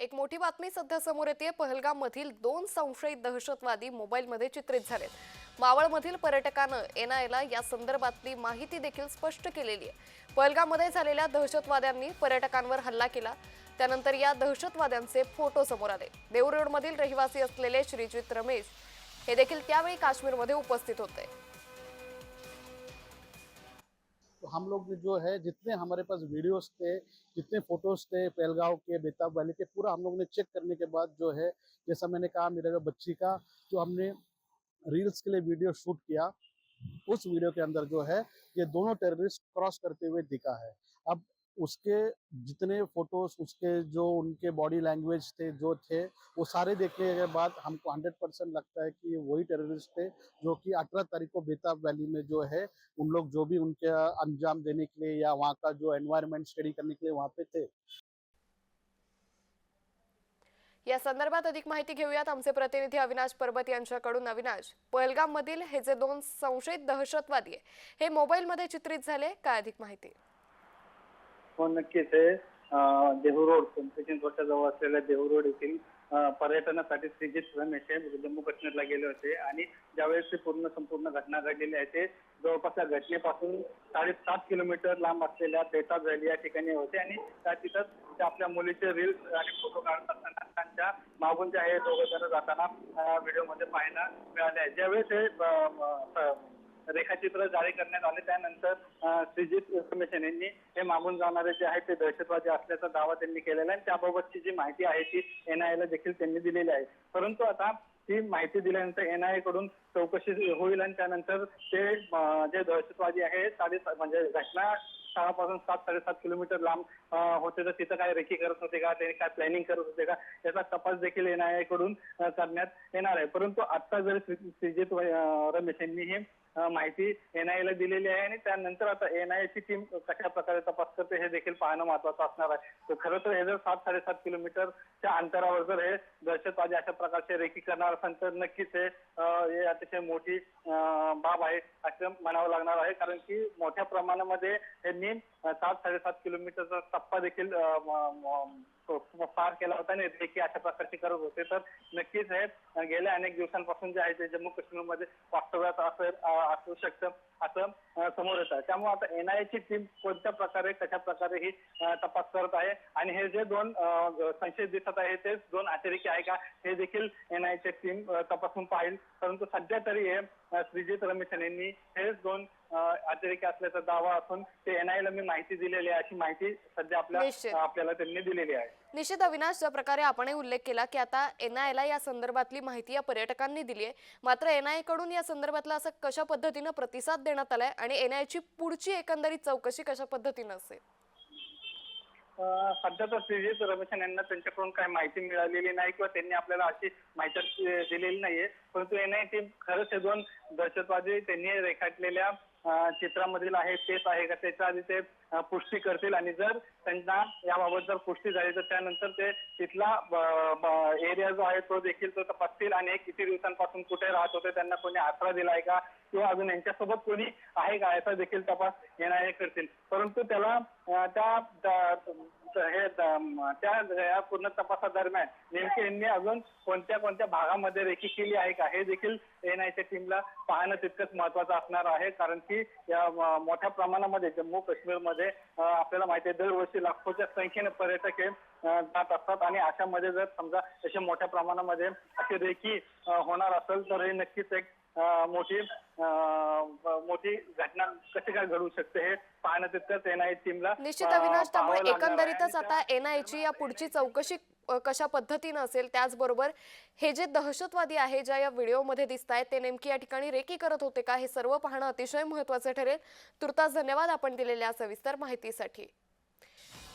एक मोठी बातमी सध्या समोर येते पहलगाम मधील दोन संशयित दहशतवादी मोबाईलमध्ये चित्रित झालेत. मावळमधील पर्यटकानं एनआयला या संदर्भातली माहिती देखील स्पष्ट केलेली आहे. पहलगाममध्ये झालेल्या दहशतवाद्यांनी पर्यटकांवर हल्ला केला. त्यानंतर या दहशतवाद्यांचे फोटो समोर आले. देऊर रोडमधील रहिवासी असलेले श्रीजित रमेश हे देखील त्यावेळी काश्मीरमध्ये उपस्थित होते. हम लोग ने जो है, जितने हमारे पास वीडियोस थे, जितने फ़ोटोज़ थे पहलगाव के, बेताब वैली के, पूरा हम लोग ने चेक करने के बाद जो है, जैसा मैंने कहा, मेरे जो बच्ची का जो हमने रील्स के लिए वीडियो शूट किया, उस वीडियो के अंदर जो है, ये दोनों टेररिस्ट क्रॉस करते हुए दिखा है। अब उसके जितने फोटोज उसके जो उनके बॉडी लैंग्वेज थे जो थे वो सारे देखने के बाद हमको हंड्रेड परसेंट लगता है कि ये वही टेररिस्ट थे जो कि अठारह तारीख को बेताब वैली में जो है उन लोग जो भी उनके अंजाम देने के लिए या वहाँ का जो एनवायरमेंट स्टडी करने के लिए वहाँ पे थे। या संदर्भात अधिक माहिती घेऊयात आमचे प्रतिनिधी अविनाश परबत यांच्याकडून. अविनाश पहलगाम मधील हे जे दोन संशयित दहशतवादी आहे हे मोबाईलमध्ये चित्रित झाले काय अधिक माहिती? हो नक्कीच. आहे देहू रोड पिंपरी चिंचवडच्या जवळ असलेल्या देहू रोड येथील पर्यटनासाठी श्रीजित रमेश हे जम्मू काश्मीरला गेले होते. आणि ज्यावेळेस ते पूर्ण संपूर्ण घटना घडलेली आहे ते जवळपास त्या घटनेपासून साडेसात किलोमीटर लांब असलेल्या बेताब व्हॅली या ठिकाणी होते. आणि त्या तिथं ते आपल्या मुलीचे रील्स आणि फोटो काढत असताना त्यांच्या मागून जे आहे दोघं जण जाताना व्हिडिओमध्ये पाहायला मिळाले आहे. ज्यावेळेस हे रेखाचित्र जारी करण्यात आले. त्यानंतर श्रीजित रमेशन यांनी हे मागून जाणारे जे आहेत ते दहशतवादी असल्याचा दावा त्यांनी केलेला आहे. आणि त्याबाबतची जी माहिती आहे ती एनआयला देखील त्यांनी दिलेली आहे. परंतु आता ती माहिती दिल्यानंतर एनआयए कडून चौकशी होईल आणि त्यानंतर ते जे दहशतवादी आहे साडे म्हणजे घटना स्थळापासून सात साडेसात किलोमीटर लांब होते. तर तिथं काय रेखी करत होते का? ते काय प्लॅनिंग करत होते का? याचा तपास देखील एनआयए कडून करण्यात येणार आहे. परंतु आता जर श्रीजित रमेश यांनी हे माहिती एनआयला दिलेली आहे आणि त्यानंतर आता एनआयची टीम कशा प्रकारे तपास करते हे देखील पाहणं महत्वाचं असणार आहे. तर खरं तर हे जर सात साडेसात किलोमीटरच्या अंतरावर जर हे दहशतवादी अशा प्रकारचे रेकी करणार असेल तर नक्कीच हे अतिशय मोठी बाब आहे असं म्हणावं लागणार आहे. कारण की मोठ्या प्रमाणामध्ये यांनी सात साडेसात किलोमीटरचा टप्पा देखील पार केला होता आणि देखील अशा प्रकारचे करत होते. तर नक्कीच हे गेल्या अनेक दिवसांपासून जे आहे ते जम्मू काश्मीरमध्ये वास्तव्यात असेल असू शकतं असं समोर येतं. त्यामुळे आता एनआयएची टीम कोणत्या प्रकारे कशा प्रकारे ही तपास करत आहे? आणि हे जे दोन संशयित दिसत आहे तेच दोन अतिरेकी आहे का? हे देखील एनआयएची टीम तपासून पाहिल. परंतु सध्या तरी हे श्रीजित रमेशन यांनी हेच दोन अतिरेकी असल्याचा दावा असून ते एनआयला मी माहिती दिलेली आहे अशी माहिती सध्या आपल्या. आपल्याला त्यांनी दिलेली आहे. निश्चित अविनाश ज्या प्रकारे आपणही उल्लेख केला की आता एनआयला या संदर्भातली माहिती या पर्यटकांनी दिली आहे. मात्र एनआयकडून या संदर्भातला असं कशा पद्धतीनं प्रतिसाद देण्यात आलाय आणि एनआयची पुढची एकंदरीत चौकशी कशा पद्धतीनं असेल? सध्याचा सध्या तर श्रीजित रमेशन यांना त्यांच्याकडून काही माहिती मिळालेली नाही किंवा त्यांनी आपल्याला अशी माहिती दिलेली नाहीये. परंतु एनआय टीम खरंच हे दोन दहशतवादी त्यांनी रेखाटलेल्या चित्रामधील आहे तेच आहे का? त्याच्या आधी ते पुष्टी करतील आणि जर त्यांना याबाबत जर पुष्टी झाली तर त्यानंतर ते तिथला एरिया जो आहे तो देखील तो तपासतील आणि किती दिवसांपासून कुठे राहत होते त्यांना कोणी आसरा दिलाय का? किंवा अजून यांच्यासोबत कोणी आहे का? याचा देखील तपास येणारे करतील. परंतु त्याला त्या- हे त्या या पूर्ण तपासादरम्यान नेमके यांनी अजून कोणत्या कोणत्या भागामध्ये रेखी केली आहे का? हे देखील एनआयच्या टीमला पाहणं तितकंच महत्वाचं असणार आहे. कारण की या मोठ्या प्रमाणामध्ये जम्मू काश्मीरमध्ये आपल्याला माहिती आहे दरवर्षी लाखोच्या संख्येने पर्यटक हे जात असतात. आणि अशामध्ये जर समजा असे मोठ्या प्रमाणामध्ये अशी रेखी होणार असेल तर हे नक्कीच एक मोठी मोठी घटना कशी काय घडू शकते हे पाहणं तितकंच एनआय टीमला निश्चित अविनाश त्यामुळे. एकंदरीतच आता एनआयची या पुढची चौकशी कशा पद्धतीनं असेल त्याचबरोबर हे जे दहशतवादी आहे ज्या या व्हिडिओमध्ये दिसत आहेत ते नेमकी या ठिकाणी रेकी करत होते का हे सर्व पाहणं अतिशय महत्वाचं ठरेल. तुर्तास धन्यवाद आपण दिलेल्या सविस्तर माहितीसाठी.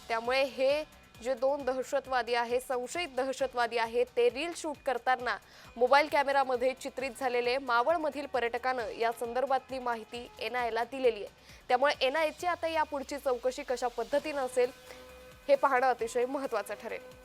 त्यामुळे हे जे दोन दहशतवादी आहे संशयित दहशतवादी आहेत ते रील शूट करताना मोबाईल कॅमेरामध्ये चित्रित झालेले मावळमधील पर्यटकानं या संदर्भातली माहिती एन आयला दिलेली आहे. त्यामुळे एन आयची आता या पुढची चौकशी कशा पद्धतीनं असेल हे पाहणं अतिशय महत्त्वाचं ठरेल.